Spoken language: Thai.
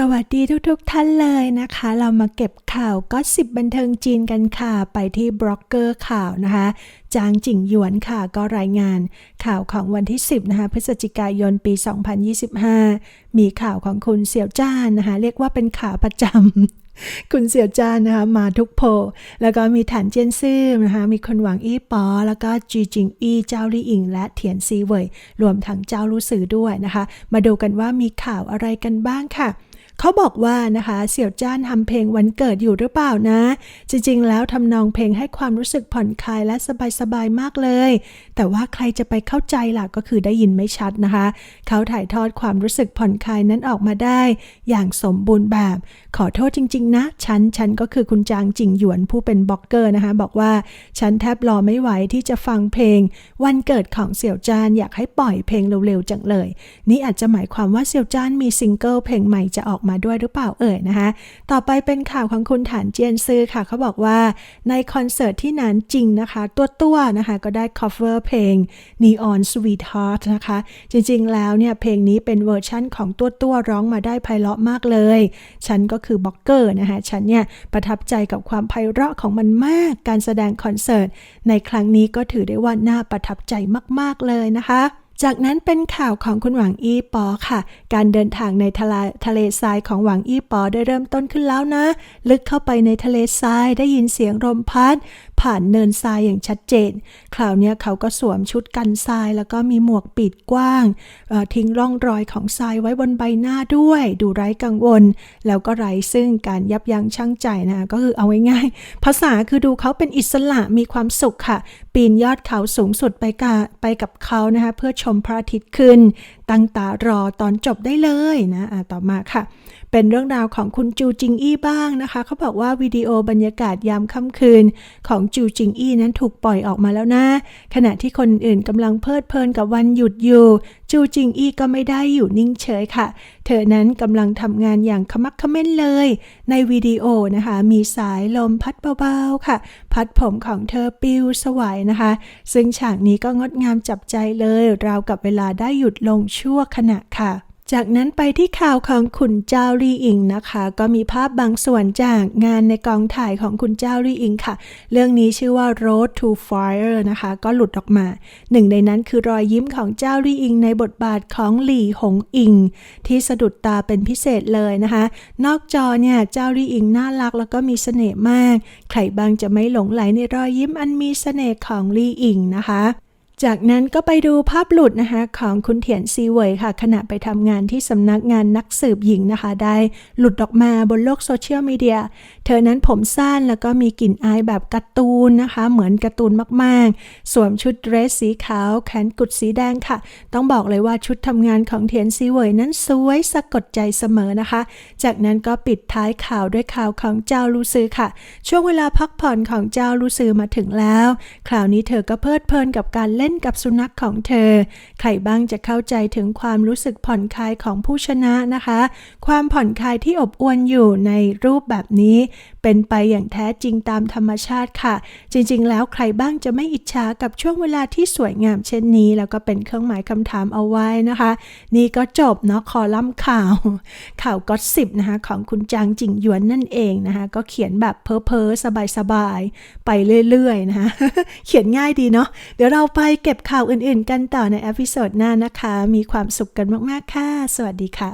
สวัสดีทุกๆทท่านเลยนะคะ เรามาเก็บข่าวก็สิบบันเทิงจีนกันค่ะ ไปที่บล็อกเกอร์ข่าวนะคะ จางจิงหยวนค่ะก็รายงาน ข่าวของวันที่ 10 นะคะ พฤศจิกายนปี 2025 มีข่าวของคุณเสี่ยวจ้านนะคะ เรียกว่าเป็นข่าวประจำคุณเสี่ยวจ้านนะคะมาทุกโพลแล้วก็มีฐานเจียนซื่อนะคะ มีคนหวังอี้ปอ แล้วก็จีจิงอี้เจ้าลี่อิง และเถียนซีเว่ยรวมทั้งเจ้ารู้สือด้วยนะคะ มาดูกันว่ามีข่าวอะไรกันบ้างค่ะ เขาบอกว่านะคะเสี่ยวจ้านทำเพลงวันเกิดอยู่หรือเปล่านะ จริงๆ แล้วทำนองเพลงให้ความรู้สึกผ่อนคลายและสบายๆ มากเลย แต่ว่าใครจะไปเข้าใจล่ะก็คือได้ยินไม่ชัดนะคะ เขาถ่ายทอดความรู้สึกผ่อนคลายนั้นออกมาได้ อย่างสมบูรณ์แบบ ขอโทษจริง ๆ นะ ฉันฉันก็คือคุณจางจิงหยวนผู้เป็นบล็อกเกอร์นะคะ บอกว่าฉันแทบรอไม่ไหวที่จะฟังเพลง วันเกิดของเสี่ยวจ้านอยากให้ปล่อยเพลงเร็วๆจังเลย นี่อาจจะหมายความว่าเสี่ยวจ้านมีซิงเกิลเพลงใหม่จะออกมาด้วยหรือเปล่าเอ่ยนะคะ ต่อไปเป็นข่าวของคุณฐานเจียนซือค่ะ เขาบอกว่าในคอนเสิร์ตที่นั้นจริงนะคะ ตัวตัวนะคะ ก็ได้ cover เพลง Neon Sweetheart นะคะ จริงๆแล้วเนี่ย เพลงนี้เป็นเวอร์ชั่นของตัวตัวร้องมาได้ไพเราะมากเลย ฉันก็คือบล็อกเกอร์นะคะ ฉันเนี่ยประทับใจกับความไพเราะของมันมาก การแสดงคอนเสิร์ตในครั้งนี้ก็ถือได้ว่าน่าประทับใจมากๆเลยนะคะ จากนั้นเป็นข่าวของคุณหวังอี้ปอค่ะ การเดินทางในทะเลทะเลทรายของหวังอี้ปอได้เริ่มต้นขึ้นแล้วนะ ลึกเข้าไปในทะเลทรายได้ยินเสียงลมพัดผ่านเนินทรายอย่างชัดเจน คราวนี้เขาก็สวมชุดกันทราย แล้วก็มีหมวกปิดกว้าง ทิ้งร่องรอยของทรายไว้บนใบหน้าด้วย ดูไร้กังวล แล้วก็ไร้ซึ่งการยับยั้งชั่งใจนะก็คือเอาไว้ง่ายๆภาษาคือดูเขาเป็นอิสระมีความสุขค่ะ ปีนยอดเขาสูงสุดไปกับไปกับเขานะคะเพื่อชมพระอาทิตย์ขึ้น ตั้งตารอตอนจบได้เลยนะะต่อมาค่ะ เป็นเรื่องราวของคุณจูจิงอี้บ้างนะคะ เขาบอกว่าวิดีโอบรรยากาศยามค่ำคืนของจูจิงอี้นั้นถูกปล่อยออกมาแล้วนะ ขณะที่คนอื่นกำลังเพลิดเพลินกับวันหยุดอยู่จูจิงอี้ก็ไม่ได้อยู่นิ่งเฉยค่ะ เธอนั้นกำลังทำงานอย่างขมักขม้นเลย ในวิดีโอนะคะ มีสายลมพัดเบาๆค่ะ พัดผมของเธอปิวสวายนะคะ ซึ่งฉากนี้ก็งดงามจับใจเลย ราวกับเวลาได้หยุดลงชั่วขณะค่ะ จากนั้นไปที่ข่าวของขุนเจ้าลี่อิงนะคะ ก็มีภาพบางส่วนจากงานในกองถ่ายของคุณเจ้าลี่อิงค่ะ เรื่องนี้ชื่อว่า Road to Fire นะคะ ก็หลุดออกมา หนึ่งในนั้นคือรอยยิ้มของเจ้าลี่อิง ในบทบาทของหลี่หงอิง ที่สะดุดตาเป็นพิเศษเลยนะคะ นอกจอเนี่ยเจ้าลี่อิงน่ารักแล้วก็มีเสน่ห์มาก ใครบางจะไม่หลงไหลในรอยยิ้มอันมีเสน่ห์ของลี่อิงนะคะ จากนั้นก็ไปดูภาพหลุดนะคะของคุณเถียนซีเวยค่ะ ขณะไปทำงานที่สำนักงานนักสืบหญิงนะคะ ได้หลุดออกมาบนโลกโซเชียลมีเดีย เธอนั้นผมสั้นแล้วก็มีกลิ่นอายแบบการ์ตูนนะคะ เหมือนการ์ตูนมากๆ สวมชุดเดรสสีขาว แขนกุดสีแดงค่ะ ต้องบอกเลยว่าชุดทำงานของเทียนซีเวยนั้นสวยสะกดใจเสมอนะคะ จากนั้นก็ปิดท้ายข่าวด้วยข่าวของเจ้าลูซือค่ะ ช่วงเวลาพักผ่อนของเจ้าลูซือมาถึงแล้ว คราวนี้เธอก็เพลิดเพลินกับการเล่นกับสุนัขของเธอ ใครบ้างจะเข้าใจถึงความรู้สึกผ่อนคลายของผู้ชนะนะคะ ความผ่อนคลายที่อบอวลอยู่ในรูปแบบนี้ เป็นไปอย่างแท้จริงตามธรรมชาติค่ะ จริงๆ แล้วใครบ้างจะไม่อิจฉากับช่วงเวลาที่สวยงามเช่นนี้ แล้วก็เป็นเครื่องหมายคำถามเอาไว้นะคะ นี่ก็จบเนาะคอลัมน์ข่าว ข่าวก็สิบนะคะของคุณจางจิงหยวนนั่นเองนะคะ ก็เขียนแบบเพ้อเพ้อสบายๆไปเรื่อยๆนะคะเขียนง่ายดีเนาะเดี๋ยวเราไปเก็บข่าวอื่นๆกันต่อในเอพิโซดหน้านะคะ มีความสุขกันมากๆค่ะ สวัสดีค่ะ